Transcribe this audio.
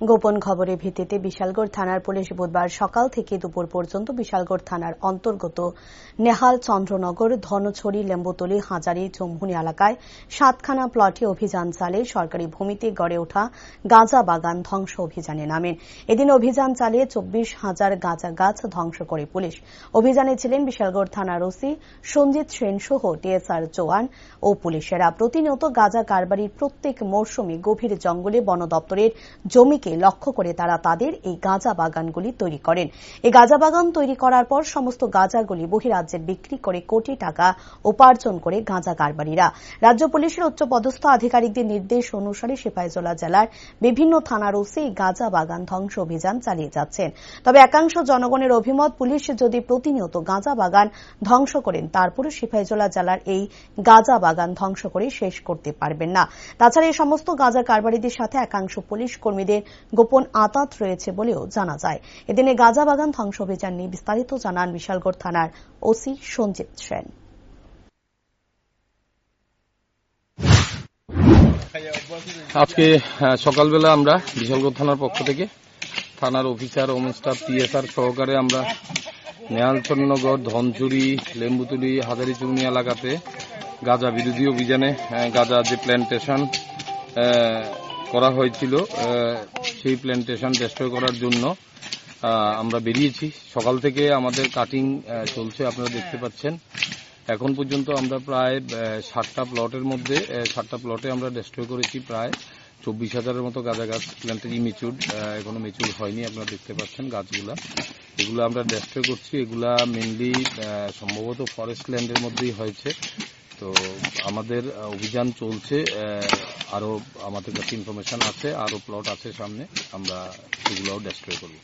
গোপন খবরের ভিত্তিতে বিশালগড় থানার পুলিশ বুধবার সকাল থেকে দুপুর পর্যন্ত বিশালগড় থানার অন্তর্গত নেহাল চন্দ্রনগর, ধনছড়ি, লেম্বুতলি, হাজারি চম্ভুনি এলাকায় সাতখানা প্লটে অভিযান চালিয়ে সরকারি ভূমিতে গড়ে ওঠা গাঁজা বাগান ধ্বংস অভিযানে নামেন এদিন অভিযান চালিয়ে চব্বিশ হাজার গাঁজা গাছ ধ্বংস করে পুলিশ। অভিযানে ছিলেন বিশালগড় থানার ওসি সঞ্জিত সেন সহ টিএসআর জওয়ান ও পুলিশেরা। প্রতিনিয়ত গাঁজা কারবারির প্রত্যেক মরশুমে গভীর জঙ্গলে বন দপ্তরের জমিকে লক্ষ্য করে তারা তাদের এই গাঁজা বাগানগুলি তৈরি করেন। এই গাঁজা বাগান তৈরি করার পর সমস্ত গাঁজাগুলি বহিরাজ্যে বিক্রি করে কোটি টাকা উপার্জন করে গাঁজা কারবারিরা। রাজ্য পুলিশের উচ্চপদস্থ আধিকারিকদের নির্দেশ অনুসারে সিপাহীজলা জেলার বিভিন্ন থানার ওসি গাঁজা বাগান ধ্বংস অভিযান চালিয়ে যাচ্ছেন। তবে একাংশ জনগণের অভিমত, পুলিশ যদি প্রতিনিয়ত গাঁজা বাগান ধ্বংস করেন তারপরে সিপাহীজলা জেলার এই গাঁজা বাগান ধ্বংস করে শেষ করতে পারবেন না। তাছাড়া এই সমস্ত গাঁজা কারবারিদের সাথে একাংশ পুলিশ কর্মীদের গোপন আতাত রয়েছে বলেও জানা যায়। এদিনে গাঁজা বাগান ধ্বংস অভিযান নিয়ে বিস্তারিত জানান বিশালগড় থানার ওসি সঞ্জিত সেন। আজকে সকালবেলা আমরা বিশালগড় থানার পক্ষ থেকে থানার অফিসার ওম স্টাফ টিএসআর সহকারে আমরা নেহালচন্নগর ধনচুরি, লেম্বুতুলি, হাজারিচুনি এলাকাতে গাজা বিরোধী অভিযানে গাঁজা যে প্ল্যান্টেশন করা হয়েছিল সেই প্ল্যান্টেশন ডেস্ট্রয় করার জন্য আমরা বেরিয়েছি। সকাল থেকে আমাদের কাটিং চলছে আপনারা দেখতে পাচ্ছেন। এখন পর্যন্ত আমরা প্রায় ষাটটা প্লটের মধ্যে ষাটটা প্লটে আমরা ডেস্ট্রয় করেছি প্রায়। চব্বিশ হাজারের মতো গাঁজা গাছ প্ল্যান্টের ইমিচুর এখনও মেচুর হয়নি আপনারা দেখতে পাচ্ছেন গাছগুলা। এগুলো আমরা ডেস্ট্রয় করছি। এগুলা মেনলি সম্ভবত ফরেস্ট ল্যান্ডের মধ্যেই হয়েছে। তো আমাদের অভিযান চলছে আহ, আরও আমাদের কাছে ইনফরমেশন আছে আরও প্লট আছে সামনে আমরা সেগুলোও ডেস্ট্রয় করব।